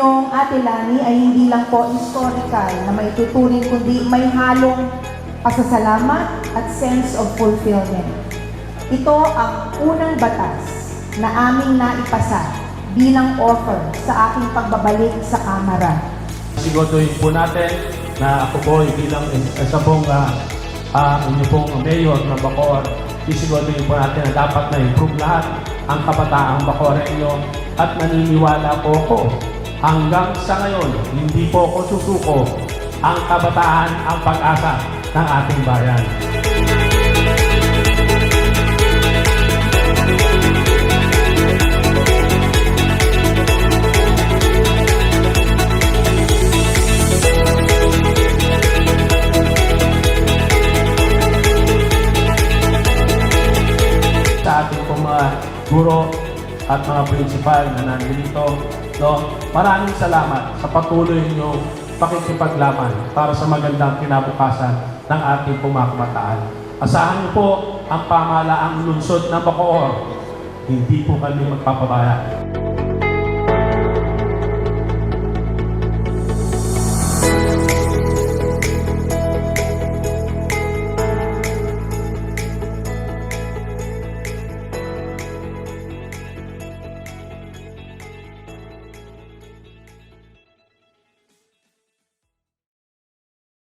ninyong Ate Lani ay hindi lang po historical na may tuturing kundi may halong pasasalamat at sense of fulfillment. Ito ang unang batas na aming naipasa bilang offer sa aking pagbabalik sa Kamara. Siguraduhin po natin na ako po ay bilang isa pong uh, uh, inyo pong mayor ng Bacoor. Sisiguraduhin po natin na dapat na improve lahat ang kabataang Bacorenyo at naniniwala po ako hanggang sa ngayon, hindi po ako susuko ang kabataan ang pag-asa ng ating bayan. sa ating pong mga guro at mga principal na nandito. No? Maraming salamat sa patuloy niyo pakikipaglaban para sa magandang kinabukasan ng ating pumakmataan. Asahan niyo po ang pamalaang lungsod ng Bacoor. Hindi po kami magpapabaya.